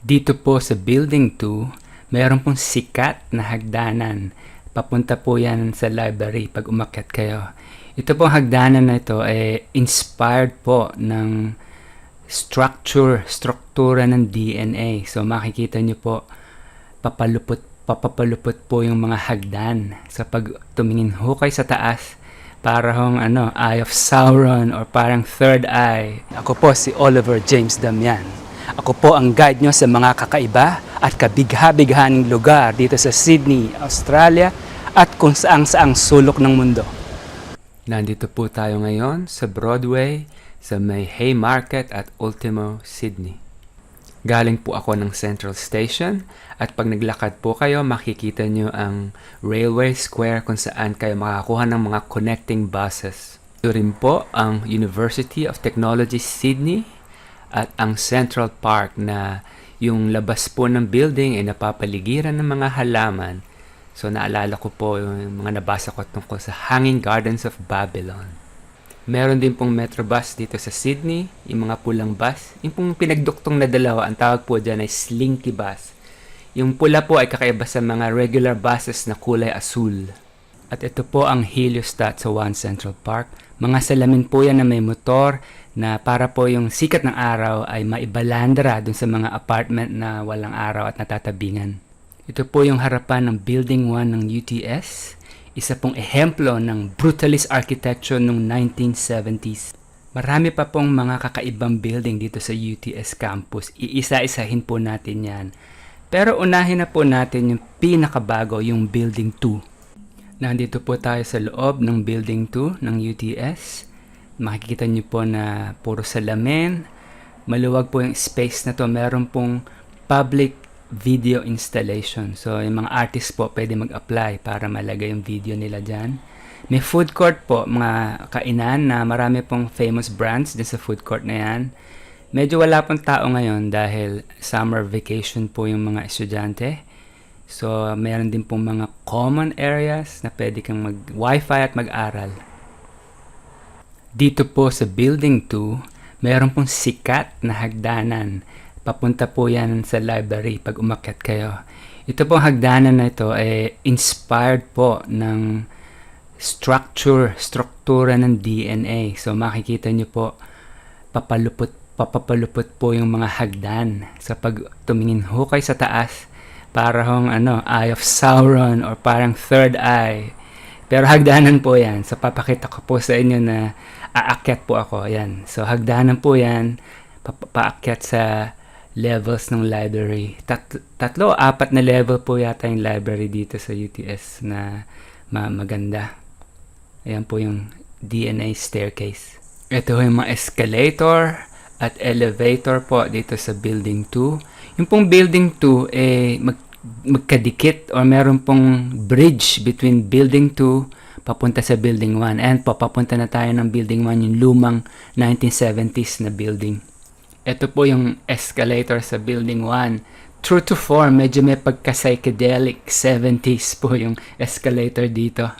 Dito po sa Building 2, mayroon pong sikat na hagdanan. Papunta po yan sa library pag umakyat kayo. Ito pong hagdanan na ito ay inspired po ng structure, struktura ng DNA. So makikita nyo po, papalupot, papapalupot po yung mga hagdan. So pag tumingin ho kayo sa taas, para hong ano, Eye of Sauron or parang Third Eye. Ako po si Oliver James Damian. Ako po ang guide nyo sa mga kakaiba at kabigha-bighaning lugar dito sa Sydney, Australia at kung saang saang sulok ng mundo. Nandito po tayo ngayon sa Broadway sa may Haymarket at Ultimo, Sydney. Galing po ako ng Central Station at pag naglakad po kayo makikita nyo ang Railway Square kung saan kayo makakuha ng mga connecting buses. Ito rin po ang University of Technology Sydney at ang Central Park na yung labas po ng building ay napapaligiran ng mga halaman. So naalala ko po yung mga nabasa ko tungkol sa Hanging Gardens of Babylon. Meron din pong Metrobus dito sa Sydney, yung mga pulang bus. Yung pong pinagduktong na dalawa, ang tawag po dyan ay Slinky Bus. Yung pula po ay kakaiba sa mga regular buses na kulay asul. At ito po ang heliostat sa One Central Park. Mga salamin po yan na may motor na para po yung sikat ng araw ay maibalandra dun sa mga apartment na walang araw at natatabingan. Ito po yung harapan ng Building 1 ng UTS isa pong ehemplo ng brutalist architecture noong 1970s. Marami pa pong mga kakaibang building dito sa UTS campus. Iisa-isahin po natin yan. Pero unahin na po natin yung pinakabago, yung Building 2. Nandito po tayo sa loob ng Building 2 ng UTS. Makikita niyo po na puro salamin. Maluwag po yung space na to. Meron pong public video installation. So, yung mga artist po pwede mag-apply para malagay yung video nila dyan. May food court po, mga kainan na marami pong famous brands din sa food court na yan. Medyo wala pong tao ngayon dahil summer vacation po yung mga estudyante. So, meron din pong mga common areas na pwede kang mag-wifi at mag-aral. Dito po sa Building 2, meron pong sikat na hagdanan Papunta po yan sa library pag umakyat kayo. Ito pong hagdanan na ito ay inspired po ng structure, struktura ng DNA. So makikita nyo po, papalupot, papapalupot po yung mga hagdan. So pag tumingin ho kayo sa taas, para hong ano, Eye of Sauron or parang Third Eye. Pero hagdanan po yan. So papakita ko po sa inyo na aakyat po ako. Yan. So hagdanan po yan. Pa paakyat sa levels ng library. Tat- tatlo, apat na level po yata yung library dito sa UTS na ma- maganda. Ayan po yung DNA staircase. Ito yung mga escalator at elevator po dito sa building 2. Yung pong building 2 eh mag magkadikit or meron pong bridge between building 2 papunta sa building 1. And po, papunta na tayo ng building 1, yung lumang 1970s na building. Ito po yung escalator sa building 1. True to form, medyo may pagka-psychedelic 70s po yung escalator dito.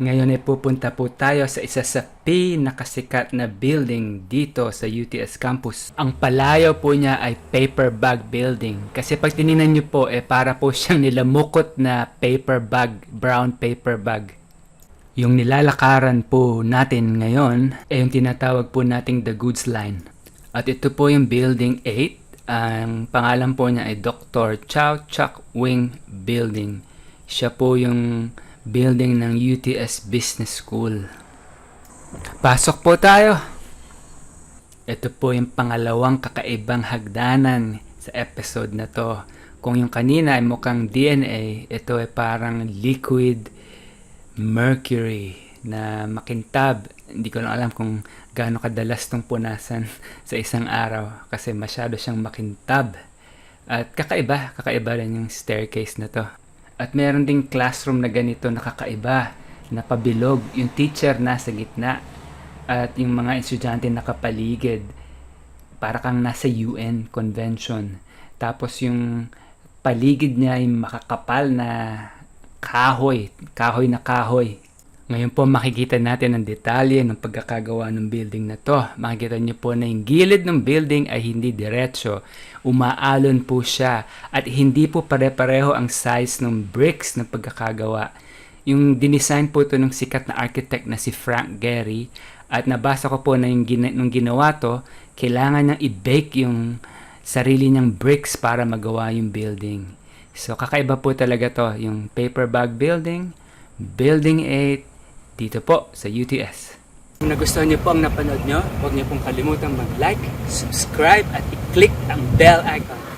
Ngayon ay pupunta po tayo sa isa sa pinakasikat na building dito sa UTS campus. Ang palayo po niya ay paper bag building. Kasi pag tinignan niyo po, eh para po siyang nilamukot na paper bag, brown paper bag. Yung nilalakaran po natin ngayon ay yung tinatawag po nating the goods line. At ito po yung Building 8. Ang pangalan po niya ay Dr. Chow Chak Wing Building. Siya po yung building ng UTS Business School. Pasok po tayo! Ito po yung pangalawang kakaibang hagdanan sa episode na to. Kung yung kanina ay mukhang DNA, ito ay parang liquid mercury na makintab. Hindi ko lang alam kung gaano kadalas tong punasan sa isang araw kasi masyado siyang makintab. At kakaiba, kakaiba rin yung staircase na to. At meron ding classroom na ganito na kakaiba, na pabilog. Yung teacher nasa gitna at yung mga estudyante nakapaligid. Para kang nasa UN convention. Tapos yung paligid niya ay makakapal na kahoy, kahoy na kahoy. Ngayon po makikita natin ang detalye ng pagkakagawa ng building na to. Makikita niyo po na yung gilid ng building ay hindi diretso. Umaalon po siya at hindi po pare-pareho ang size ng bricks ng pagkakagawa. Yung dinesign po ito ng sikat na architect na si Frank Gehry at nabasa ko po na yung gina- nung ginawa to, kailangan niyang i-bake yung sarili niyang bricks para magawa yung building. So kakaiba po talaga to, yung paper bag building, building 8, dito po sa UTS. Kung nagustuhan niyo po ang napanood niyo, huwag niyo pong kalimutang mag-like, subscribe at i-click ang bell icon